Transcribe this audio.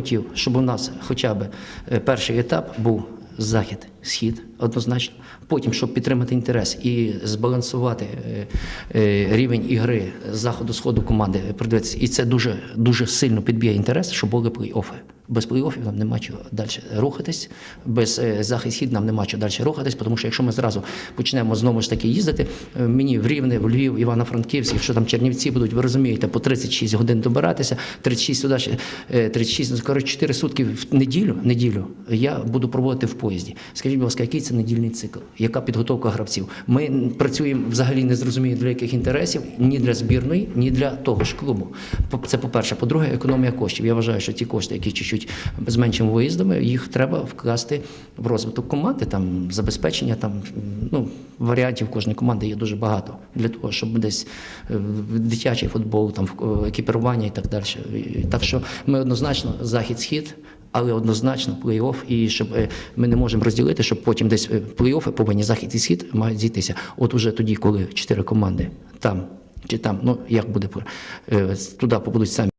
хотів, щоб у нас хоча б е, перший етап був захід, схід однозначно. Потім, щоб підтримати інтерес і збалансувати е, е, рівень ігри заходу сходу команди, придивитися. І це дуже дуже сильно підб'є інтерес, щоб були плей-офи. Без плей-офів нам нема чого далі рухатись, без е, захід схід нам нема чого далі рухатись, тому що якщо ми зразу почнемо знову ж таки їздити, е, мені в Рівне, в Львів, Івано-Франківськ, якщо там Чернівці будуть, ви розумієте, по 36 годин добиратися, 36 туди, ще, е, 36, ну, скоро 4 сутки в неділю, неділю я буду проводити в поїзді. Скажіть, будь ласка, який це недільний цикл? Яка підготовка гравців? Ми працюємо взагалі не зрозуміє для яких інтересів, ні для збірної, ні для того ж клубу. Це по-перше. По-друге, економія коштів. Я вважаю, що ті кошти, які чуть-чуть з меншими виїздами, їх треба вкласти в розвиток команди, там забезпечення, там ну варіантів кожної команди є дуже багато для того, щоб десь е, в дитячий футбол, там е, екіпірування і так далі. Так що ми однозначно захід-схід. Але однозначно плей-офф, і щоб е, ми не можемо розділити, щоб потім десь е, плей-оффи повинні захід і схід мають зійтися. От уже тоді, коли чотири команди там чи там, ну як буде е, туди побудуть самі